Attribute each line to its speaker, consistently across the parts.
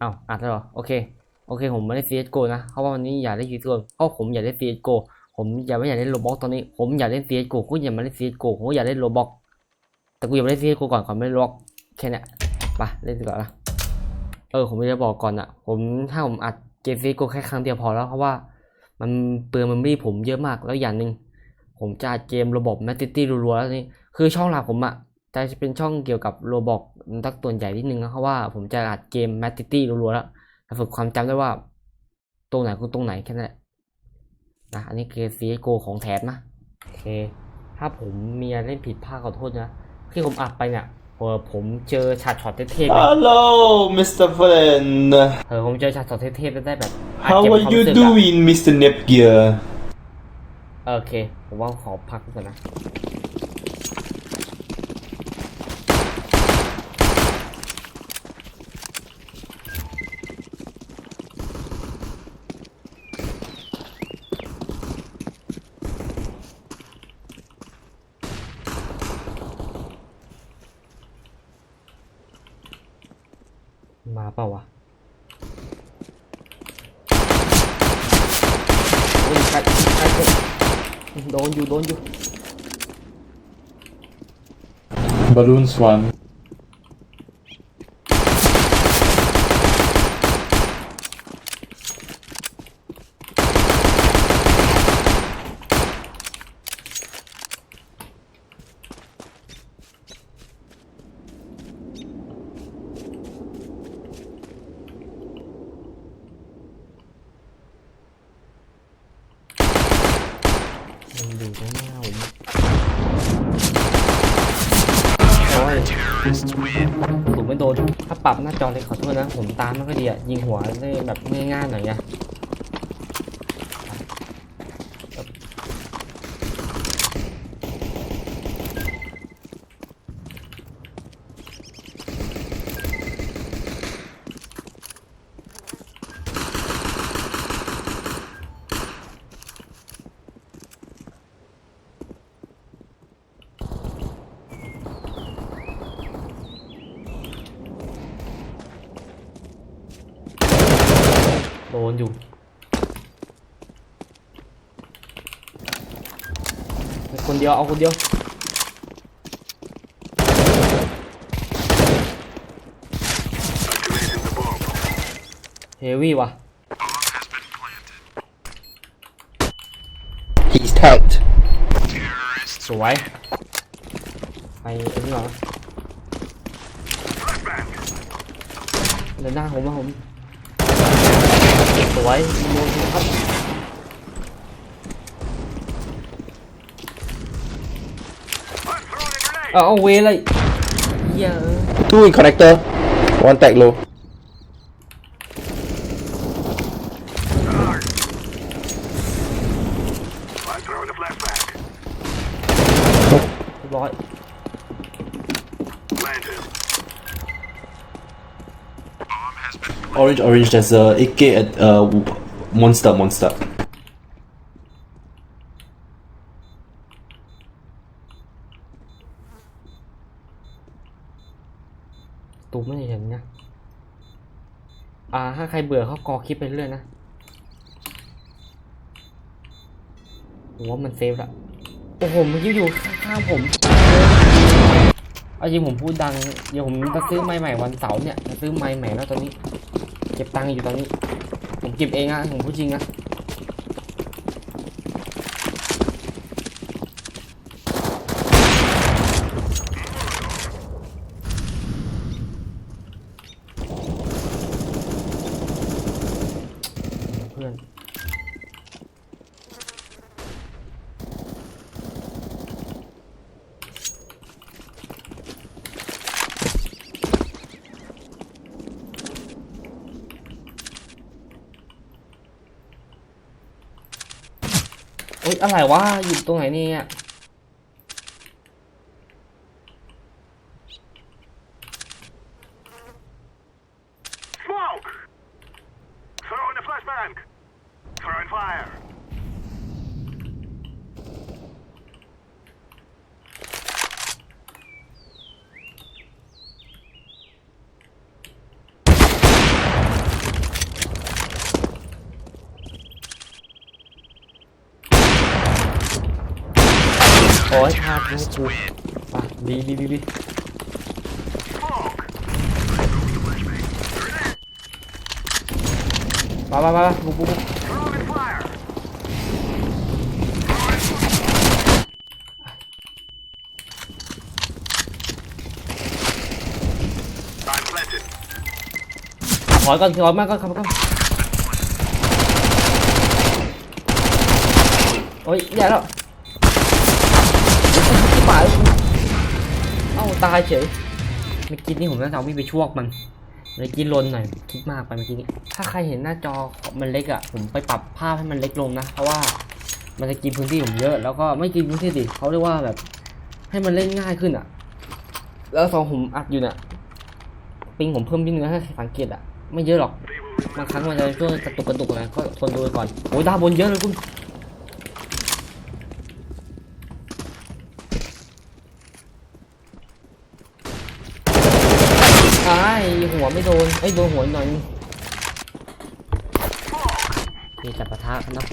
Speaker 1: อ้าวอัดแล้วเหรอโอเคโอเค ผมไม่ได้ CSGO นะเพราะว่าวันนี้อยากเล่น CSGO เพราะผมอยากเล่น CSGO ผมอยากไม่อยากเล่นโรบ็อกตอนนี้ผมอยากเล่น CSGO กูอยากมาเล่น CSGO ผมอยากเล่นโรบ็อกแต่กูอยากมาเล่น CSGO ก่อนก่อนไม่เล่นโรบ็อกแค่นี้ยไปเล่นก่อนนะเออผมจะบอกก่อนอะผมถ้าผมอัดเกม CSGO แค่ครั้งเดียวพอแล้วเพราะว่ามันเปลืองมันไม่ผมเยอะมากแล้วอย่างหนึ่งผมจะอัดเกมระบบแมตตี้รัวๆแล้วนี่คือช่องหลักผมอะ จะเป็นช่องเกี่ยวกับโรบอกตักตัวใหญ่นิดนึงนะเพราะว่าผมจะอัดเกมแมตตี้รัวๆแล้วฝึกความจำได้ว่า ตรงไหนคือตรงไหนแค่นั้นแหละนะอันนี้คือ CSGO ของแถมนะโอเค ถ้าผมมีอะไรเล่นผิดพลาดขอโทษนะที่ผมอัดไปเนี่ยเออผมเจอฉากช็อตเทพๆเลย
Speaker 2: Hello, Mr. Friend.
Speaker 1: เออผมเจอฉากช็อตเทพๆแล้วได้แบบอัด
Speaker 2: How
Speaker 1: เก็บ
Speaker 2: are
Speaker 1: ความ
Speaker 2: you
Speaker 1: รู้สึกอะ
Speaker 2: doing, Mr. Nepgear?
Speaker 1: เออโอเค ผมว่าขอพักก่อนนะ
Speaker 2: Balloons one.
Speaker 1: ปรับหน้าจอเลยขอโทษนะ ผมตามไม่ค่อยดีอะยิงหัวได้แบบง่ายๆหน่อยไง นอยู่คนเดียวเอาคนเดียวเฮวี่ว่ะ
Speaker 2: He's tagged.
Speaker 1: สวยไปไอ้นี่เหรอเดินหน้าผมมาผม สวยโดนครับเอาเอาเวเลยเหี้ยอะ
Speaker 2: Two in connector. One tag low.
Speaker 3: I'm throwing a flashback.
Speaker 1: เรียบร้อย
Speaker 3: Planted.
Speaker 2: Orange, orange. There's a AK at uh monster, monster.
Speaker 1: ตูไม่เห็นนะ อ่า ถ้าใครเบื่อเขากอคลิปไปเรื่อยนะผมว่ามันเซฟละโอ้โหมันยิ้อยู่ข้างผมเอาจริงผมพูดดัง เดี๋ยวผมจะซื้อไม้ใหม่วันเสาร์เนี่ยจะซื้อไม้ใหม่แล้วตอนนี้ เก็บตังค์อยู่ตอนนี้ ผมเก็บเองอะผมพูดจริงนะ เพื่อน เอะไรวะอยู่ตรงไหนเนี่ย
Speaker 3: Smoke! Throwing a flashbang. Throwing fire.
Speaker 1: โอ้าดกูกูอะดีดีดีดีมามามาบุกบุกบุก
Speaker 3: Throwing fire. I'm planted.
Speaker 1: ถอยก่อนถอยมากก่อนครับก่อนโอ้ยอย่าแล้ว ตายเฉยเมื่อกี้นี่ผมน่าจะเอาวิ่งไปช่วงมันเมื่อกี้ลนหน่อยคิดมากไปเมื่อกี้นี้ถ้าใครเห็นหน้าจอมันเล็กอะ ผมไปปรับภาพให้มันเล็กลงนะ เพราะว่ามันจะกินพื้นที่ผมเยอะ แล้วก็ไม่กินพื้นที่ดิเขาเรียกว่าแบบ ให้มันเล่นง่ายขึ้นอะ แล้วตอนผมอัดอยู่เนี่ยปิงผมเพิ่มนิดนึงนะถ้าสังเกตอะ ไม่เยอะหรอกบางครั้งมันจะช่วงกระตุกกระตุกนะก็ทนดูไปก่อนโอ้ยดาบนเยอะเลยคุณ ไอ้หัวไม่โดนไอ้โดนหัวหน่อยนี่จับปะทะกันเนาะ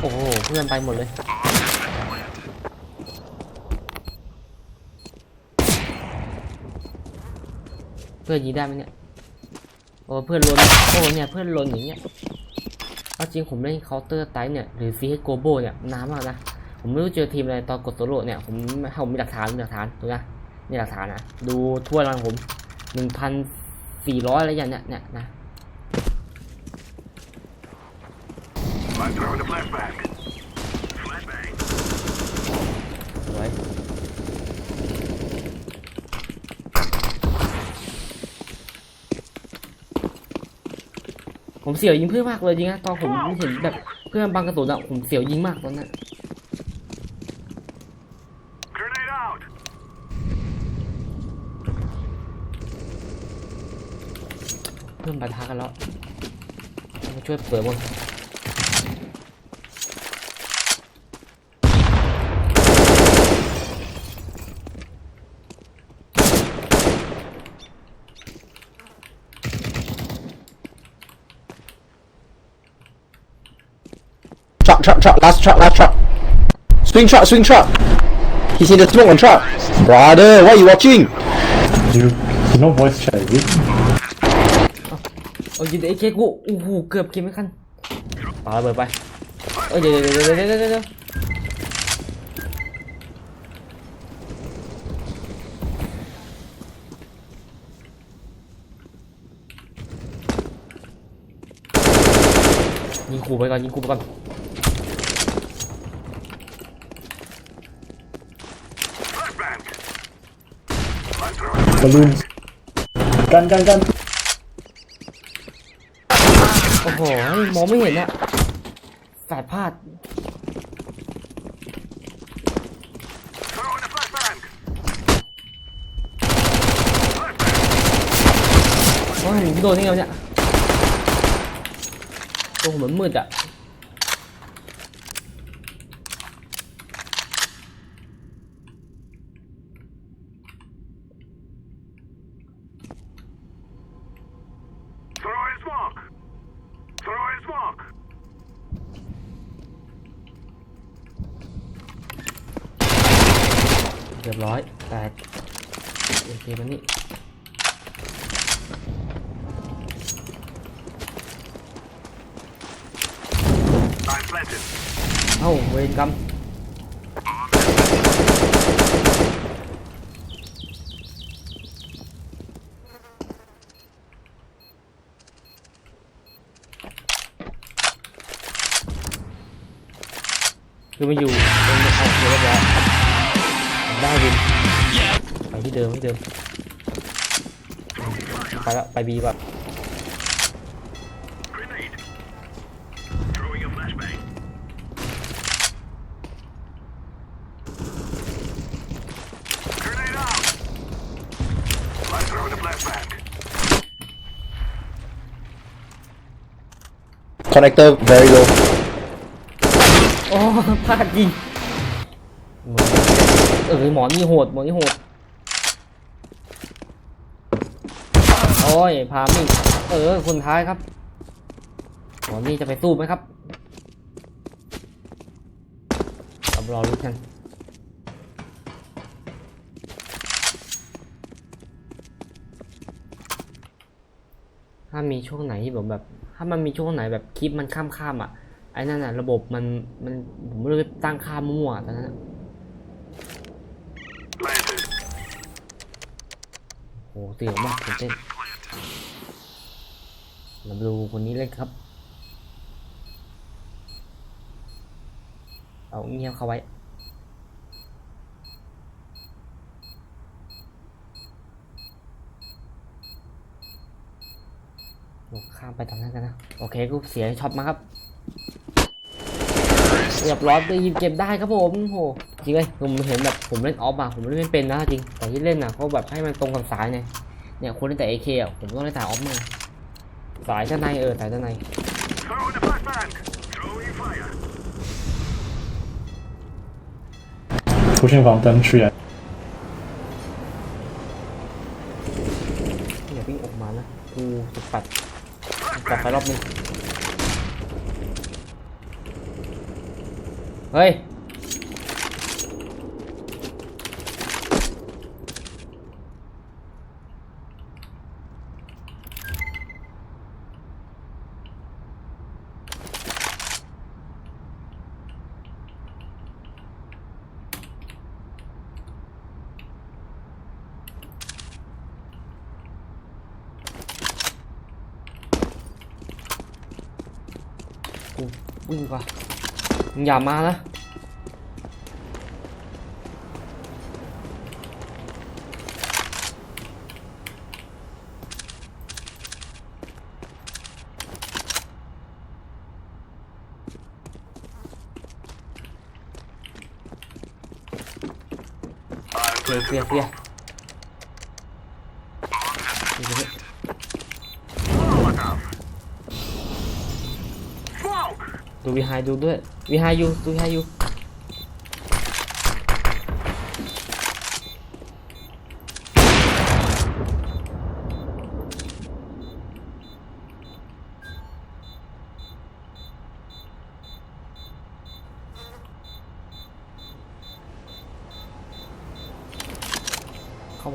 Speaker 1: โอ้โหเพื่อนไปหมดเลยเพื่อนยิงได้ไหมเนี่ยโอ้เพื่อนลนโอ้เนี่ยเพื่อนลนอย่างเงี้ยเอาจริงผมเล่นเคาน์เตอร์ไทเนี่ยหรือซีเฮโกโบเนี่ยนานมากนะ ผมไม่รู้เจอทีมอะไรตอนกดโซโล่เนี่ยผมผมมีหลักฐานมีหลักฐานดูนะนี่หลักฐานนะดูทั่วรังผมหนึ่งพันสี่ร้อยอะไรอย่างเนี้ยเนี่ยนะสวยผมเสียวยิงเพื่อนมากเลยจริงนะตอนผมเห็นแบบเพื่อนบังกระสุนอะผมเสียวยิงมากตอนนั้น
Speaker 3: Grenade out.
Speaker 1: เพื่อน ปะทะกันแล้วมาช่วยเปิดบน
Speaker 2: Truck, truck, truck, last truck, last truck. Swing truck, swing truck. He's in the smoke on truck. Brother, what are you watching?
Speaker 4: You, you know voice chat, is it?
Speaker 1: โอ้ยยิงไอ้เคกูโอ้โหเกือบเก็บไม่คันปาระเบิดไปเอ้ยเดี๋ยวเดี๋ยวเดี๋ยวเดี๋ยวเดี๋ยวเดี๋ยวยิงขู่ไปก่อนยิงขู่ไปก่อน
Speaker 3: Flashbang. I'm throwing a
Speaker 4: Balloons. Gun, gun, gun.
Speaker 1: โอ้ โหมองไม่เห็นอะแฝดพลาด
Speaker 3: throwing a flashbang.
Speaker 1: โอ้ยโดนยังไงเนี่ย โอ้เหมือนมืดอะ
Speaker 3: Throwing smoke. Throwing smoke.
Speaker 1: เรียบร้อยแตกโอเคมันนี่
Speaker 3: I'm planted.
Speaker 1: เอ้าเวรกรรม คือมาอยู่ตรงนี้เอาเรียบร้อยได้วินไปที่เดิมที่เดิมไปแล้วไปบีก่อ
Speaker 3: คอนเนคเตอ
Speaker 2: ร์ very low
Speaker 1: อพลาดยิงเออหมอนี่โหด หมอนี่โหด โอ้ย พามิ่งเออ คนท้ายครับ หมอนี่จะไปสู้ไหมครับรอรู้กันถ้ามีช่วงไหนที่ผมแบบ ถ้ามันมีช่วงไหนแบบคลิปมันข้ามข้ามๆอะ ไอ้นั่นอะระบบมันมันผมไม่รู้จะตั้งค่ามั่วตอนนั้นอะ
Speaker 3: Planted.
Speaker 1: โอ้เสียวมากตื่นเต้นมาดูคนนี้เลยครับ เอาเงียบเข้าไว้ข้ามไปทางนั้นกันนะ โอเคกูเสียช็อตมาครับ เรียบร้อยได้ยินเก็บได้ครับผมโหจริงเลยผมเห็นแบบผมเล่นออฟมาผมเล่นไม่เป็นนะจริงแต่ที่เล่นน่ะเขาแบบให้มันตรงกับสายไงเนี่ยคนเล่นแต่เอเคอะผมต้องเล่นสายออฟมาสายด้านในเออสายด้านใน
Speaker 3: Throwing the flashbang. Throwing fire.
Speaker 4: Pushing fountain tree.
Speaker 1: อย่าวิ่งออกมานะกูจะปัดปัดไปรอบนึง เฮ้ยกูวิ่งดีกว่า มึงอย่ามานะเคลียร์เคลียร์เคลียร์ดูดิ
Speaker 3: Molotov. Smoke.
Speaker 1: ดูวีไฮดูด้วย วีไฮยูดูวีไฮยูเข้า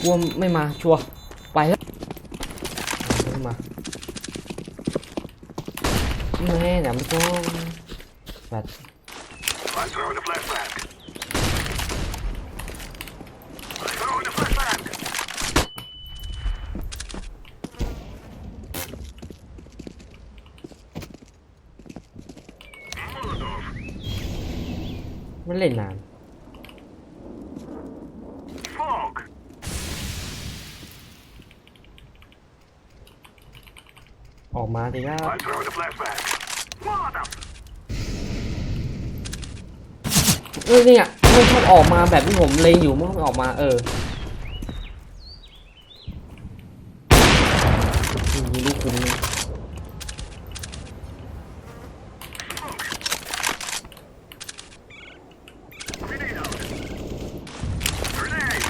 Speaker 1: กลัวไม่มาชัวไปแล้วไม่มา ไม่นะไม่ต้องแบบ
Speaker 3: I'm throwing the flashbang. Throwing the flashbang.
Speaker 1: ไม่เล่นนาน
Speaker 3: Smoke.
Speaker 1: ออกมาสิครับ
Speaker 3: I'm throwing the flashbang.
Speaker 1: เออเนี่ยไม่ชอบออกมาแบบที่ผมเลงอยู่มันออกมา เออมีลูกคุณนี่
Speaker 3: Grenade out. Grenade.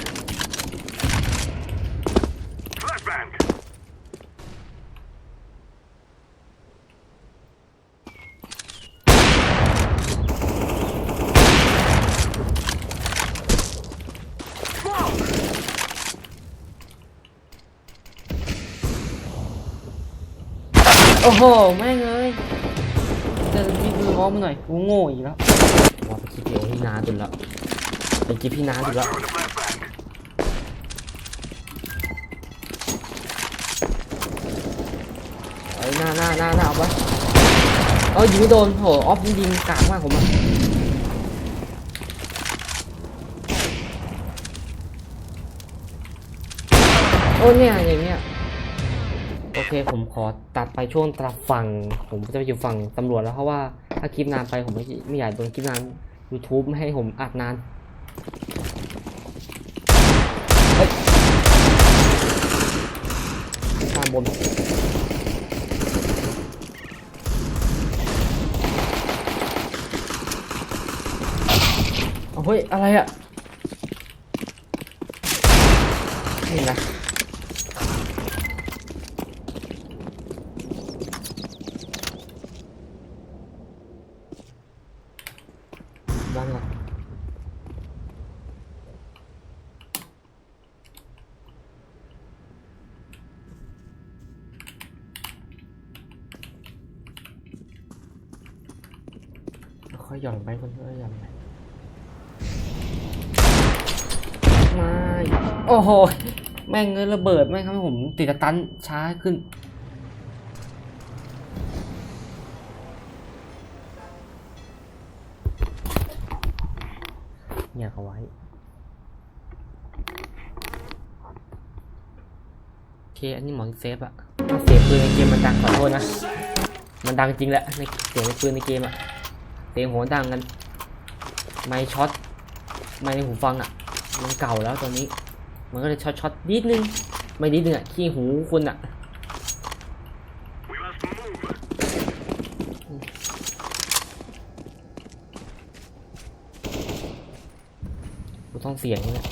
Speaker 3: Flashbang.
Speaker 1: โอ้โห แม่งเลยเจอพี่ดูง้อมาหน่อย กูโง่อีกแล้วว่าไปคิดเดียวพี่นาจุดล้วไปคิดพี่นาจุดล้ว
Speaker 3: Throwing the flashbang.
Speaker 1: เอ้ยหน้าหน้าหน้าหน้าเอาไปเอ้ยยิงไม่โดนโหออฟยิงกากมากผมอะโอ้เนี่ยอย่างเงี้ย ผมขอตัดไปช่วงตัดฝั่ง ผมจะไปอยู่ฝั่งตำรวจแล้วเพราะว่าถ้าคลิปนานไปผมไม่ไม่อยากโดนคลิปนาน YouTube ไม่ให้ผมอัดนานเฮ้ยด้านบนเอาเฮ้ย อะไรอะนี่นะ บ้านก่อนค่อยหย่อนไปคนค่อยหย่อนไปไม่ โอ้โหแม่งเงยระเบิดแม่งทำให้ผมติดตันช้าขึ้น อยากเอาไว้ โอเค อันนี้หมอนเซฟอะถ้าเสียงปืนในเกมมันดังขอโทษนะ มันดังจริงแหละในเสียงปืนในเกมอะเสียงหัวดังกัน ไม่ช็อต ไม่ในหูฟังอะมันเก่าแล้วตอนนี้ มันก็เลยช็อตช็อตนิดนึง ไม่นิดนึงอะขี้หูคุณอะกูต้องเสียงนี่แหละ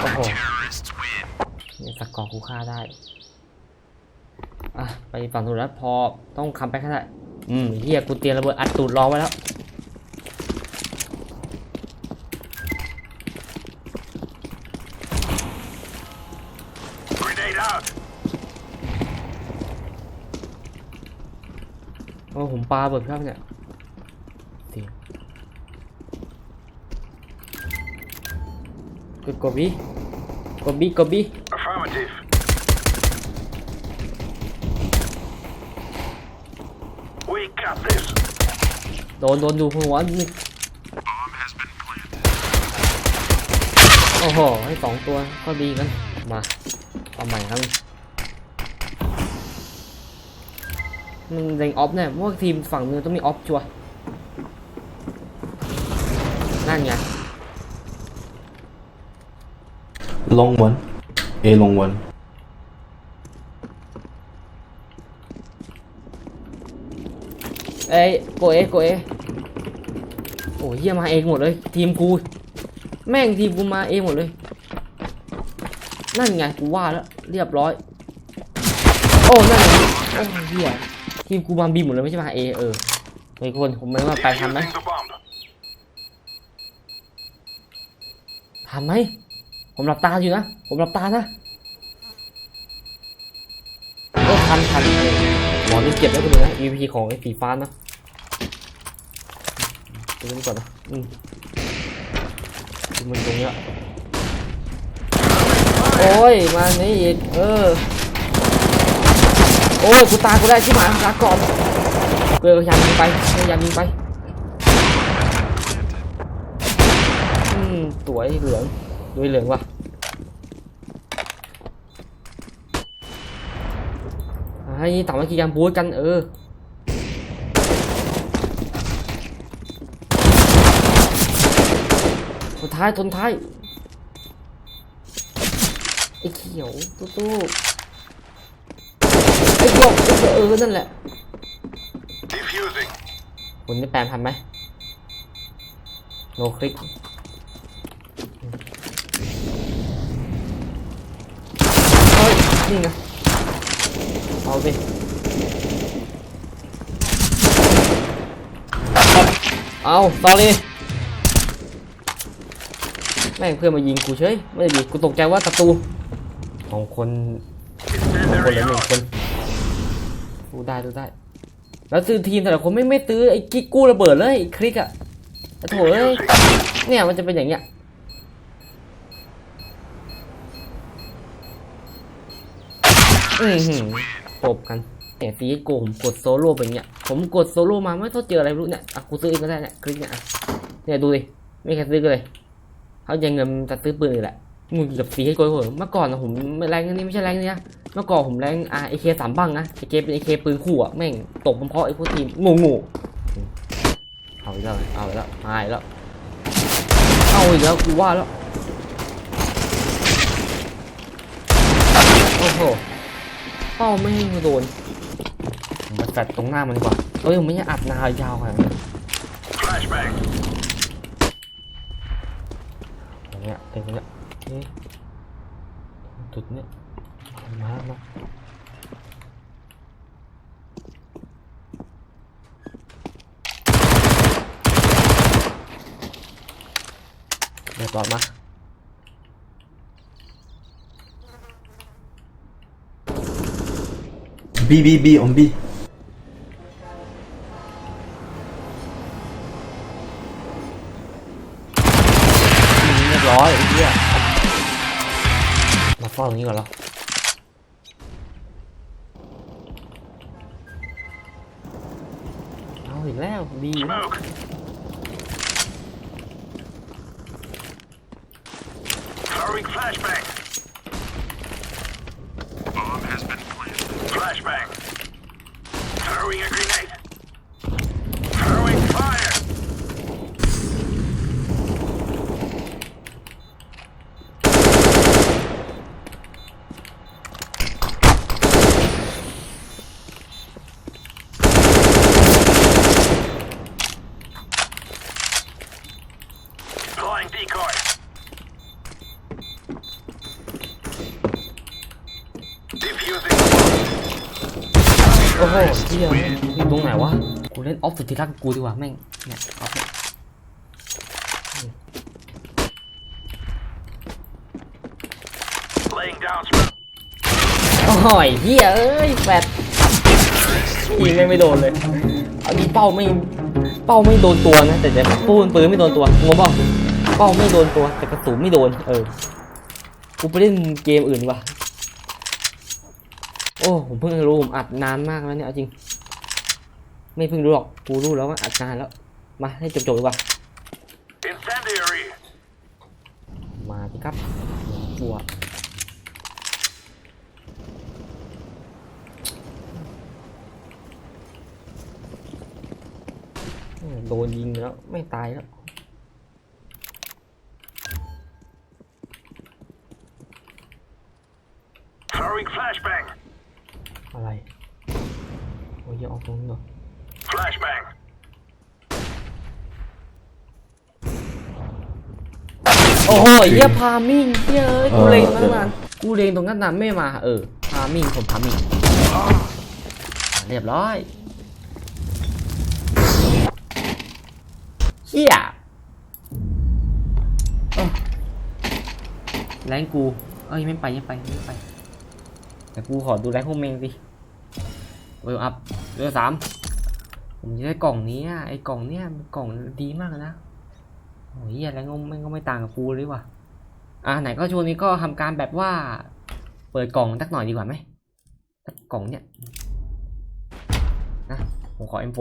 Speaker 1: โอ้โหเนี่ยสกกองกูฆ่าได้ ไปฝั่งนู้นแล้วพอต้องคำไปแค่ได้อืมเฮียกูเตรียมระเบิดอัดตูดรอไว้แล้ว
Speaker 3: Grenade out.
Speaker 1: โอ้ผมปลาเบิดครับเนี่ยเสียงกดกดบีกดบีกดบี โดนโดนดูหัวนี่โอ้โห ให้สองตัวก็ดีกัน มาเอาใหม่ครับมันเล็งออฟเนี่ยเพราะว่าทีมฝั่งมือต้องมีออฟชัวร์นั่นไง
Speaker 2: Long one. A long one.
Speaker 1: เอ้ยโกเอโกเอโอ้ยเยี่ยมาเองหมดเลย ทีมกูแม่งทีมกูมาเองหมดเลย นั่นไงกูว่าแล้วเรียบร้อย โอ้นั่นไงโอ้เหี้ยทีมกูมาบีหมดเลยไม่ใช่มาเอเออเฮ้ยคนผมไม่ว่าไปทันไหมทันไหมผมหลับตาอยู่นะ ผมหลับตานะโอ้ทันทันหมอนี่เก็บไว้คนเดียวนะ EVP ของไอ้สีฟ้านะ ดูนี่ก่อนนะอืมมันตรงเนี้ยโอ้ยมานี่อีกเออโอ้ยกูตากูได้ที่หมายลาก่อนเกลือยายามยิงไปยายามยิงไปอืมสวเหลืองด้วยเหลืองว่ะให้ต่อมากี่การบูทกันเออ สุด ท้ายทนท้ายไอ้เขียวตู้ตู้ไอ้พวกไอ้พวกเออนั่นแหละ
Speaker 3: Defusing.
Speaker 1: คุณได้แปลงทันไหมโนคลิกเฮ้ยนี่ไงเอาสิเอา sorry แม่งเพื่อนมายิงกูเฉยไม่ได้ดิกูตกใจว่าศัตรูสองคนสองคนเหลือหนึ่งคนดูได้ดูได้ แล้วซื้อทีมแต่ละคนไม่ไม่ซื้อไอ้กิ๊กกู้ระเบิดเลยคลิกอะโถเอ้ยเนี่ยมันจะเป็นอย่างเงี้ยอือหือจบกันเนี่ยซีโกผมกดโซโล่เป็นเงี้ยผมกดโซโล่มาไม่ต้องเจออะไรรู้เนี่ยอะกูซื้อเองก็ได้เนี่ยคลิกเนี่ยเนี่ยดูดิไม่มีใครซื้อเลย เขาจะเงินจะซื้อปืนเลยแหละมึงกับซีให้โกยเหอะเมื่อก่อนนะผมแรงอันนี้ไม่ใช่แรงนี้นะเมื่อก่อนผมแรงอ่าไอเคสามบังนะไอเคเป็นไอเคปืนขู่อะแม่งตกเพราะไอพวกทีมงูงูเอาอีกแล้วเอาอีกแล้วมาอีกแล้วเอาอีกแล้วกูว่าแล้วโอ้โหเป้าไม่ให้โดนผมมาแฟดตรงหน้ามันดีกว่าเอ้ยผมไม่ใช่อัดนายาวขนาดนั้น tengnya tengnya ini tutupnya mana đẹp lắm mà.
Speaker 2: B B B on B
Speaker 1: ฝ้าตรงนี้ก่อนแล้วเอาอีกแล้วดี
Speaker 3: Smoke flashbang. Bomb has been planted. Flashbang. Throwing a grenade. Throwing fire. Deploying decoy. Defusing.
Speaker 1: โอ้โหเหี้ยอยู่ตรงไหนวะ กูเล่น ออฟสุดที่รักกูดีกว่าแม่งเนี่ยออฟโอ้ยเฮียเอ้ยแฟดยิงแม่ไม่โดนเลยเอาดีเป้าไม่เป้าไม่โดนตัวนะแต่แต่ปืนปืนไม่โดนตัวงงป่าเป้าไม่โดนตัวแต่กระสุนไม่โดน เออกูไปเล่นเกมอื่นดีกว่าโอ้ผมเพิ่งรู้ผมอัดนานมากแล้วเนี่ยจริง ไม่เพิ่งรู้หรอก กูรู้แล้วว่าอัดนานแล้ว มาให้จบๆดีกว่า
Speaker 3: Incendiary.
Speaker 1: มาสิครับกลัวเออโดนยิงไปแล้วไม่ตายแล้ว
Speaker 3: Throwing flashbang.
Speaker 1: อะไร โอ้ยอย่าออกตรงนี้เหรอ
Speaker 3: Flashbang.
Speaker 1: โอ้โหเยี่ยพามิ่งเยี่ยเอ้ยกู
Speaker 2: เออ
Speaker 1: เลงตั้งนานกูเลงตรงนั้นนานไม่มา เออพามิ่งผมพามิ่งอะเรียบร้อยเฮียเอ้าแรงกู เอ้ยไม่ไปไม่ไปไม่ไป แต่กูขอดูแรงพวกเมงสิเวลอัพเวลสาม ผมจะได้กล่องนี้อะไอ้กล่องเนี้ยกล่องดีมากเลยนะโอ้ยเหี้ยแล้วก็ไม่ก็ไม่ต่างกับกูเลยว่ะอ่าไหนก็ช่วงนี้ก็ทำการแบบว่า เปิดกล่องสักหน่อยดีกว่าไหมกกล่องเนี้ยนะผมขอ M4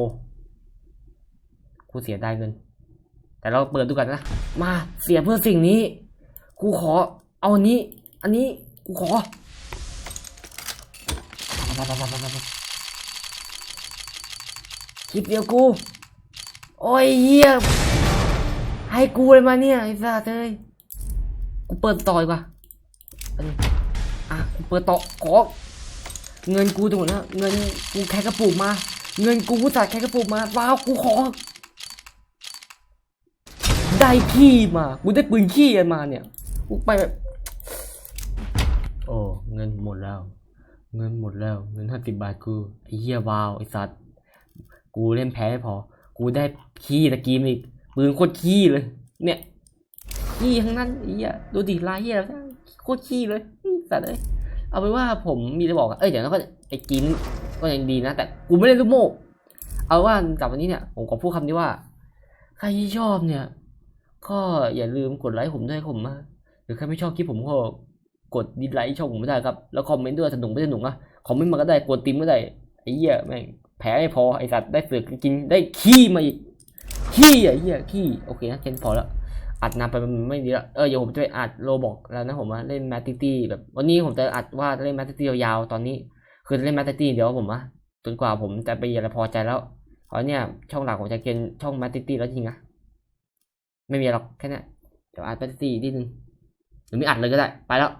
Speaker 1: กูเสียดายเงิน แต่เราเปิดดูกันนะ มาเสียเพื่อสิ่งนี้ กูขอเอาอันนี้ อันนี้กูขอมามามามามามา คลิปเดียวกู โอ้ยเหี้ยให้กูเลยมาเนี่ยไอ้สัสเอ้ยกูเปิดต่อยว่ะอะกูเปิดต่อขอเงินกูตรงนะเงินกูแค่กระปุกมา เงินกูกูตัดแค่กระปุกมาว้าวกูขอ ได้ขี้มากูได้ปืนขี้กันมาเนี่ยกูไปแบบโอ้เงินหมดแล้ว เงินหมดแล้ว เงินห้าสิบบาทกูไอ้เหี้ยวาวไอ้สัตว์ กูเล่นแพ้ไม่พอ กูได้ขี้ตะกี้มาอีกปืนโคตรขี้เลย เนี่ยขี้ทั้งนั้นไอ้เหี้ยดูดิลายเหี้ยแล้วโคตรขี้เลยอ้สัตว์เอ้ยเอาไปนว่าผมมีจะบอกอะเอ้ยเดี๋ยวนะก็ไอ้กินก็ยังดีนะ แต่กูไม่เล่นลูกโม่เอาว่าจากวันนี้เนี่ย ผมขอพูดคำนี้ว่า ใครที่ชอบเนี่ย ก็อย่าลืมกดไลค์ผมด้วยผมนะหรือใครไม่ชอบคลิปผมก็กดดิสไลค์ช่องผมไม่ได้ครับ แล้วคอมเมนต์ด้วยสนุกไม่สนุกอะคอมเมนต์มาก็ได้ กดติมก็ได้ ไอ้เหี้ยแม่ง แผลไม่พอไอ้สัตว์ได้เสือกกินได้ขี้มาอีกขี้อะเหี้ยขี้โอเคนะเช่นพอแล้วอัดนานไปมันไม่ดีละเออเดี๋ยวผมจะไปอัดโรบอกแล้วนะผมว่าเล่นแมตติตี้แบบวันนี้ผมจะอัดว่าเล่นแมตติตี้ยาวๆตอนนี้ คือเล่นแมตติตี้เดี๋ยวผมอะจนกว่าผมจะไปอะไรพอใจแล้วเพราะเนี่ยช่องหลักผมจะเกณฑ์ช่องแมตติตี้แล้วจริงนะไม่มีหรอกแค่นี้เดี๋ยวอัดแมตติตี้นิดนึงหรือไม่อัดเลยก็ได้ไปแล้ว